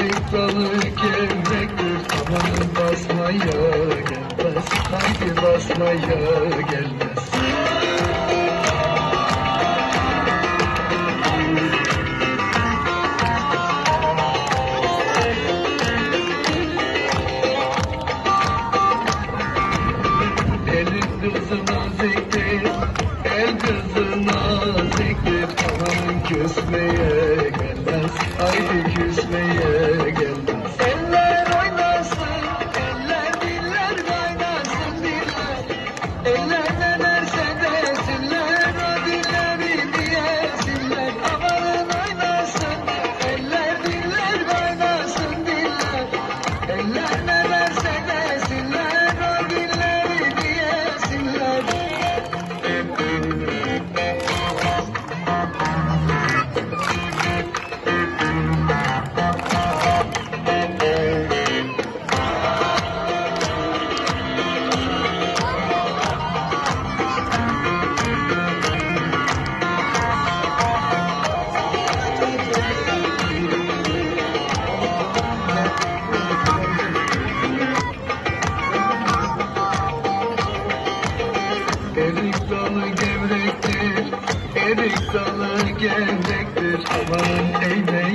Büyük dalı gevrektir Amanın basmaya gelmez. Haydi basmaya gelmez? Elin kızına zikri Elbette Erik dalı gevrektir, erik dalı gevrektir. Aman eğmeye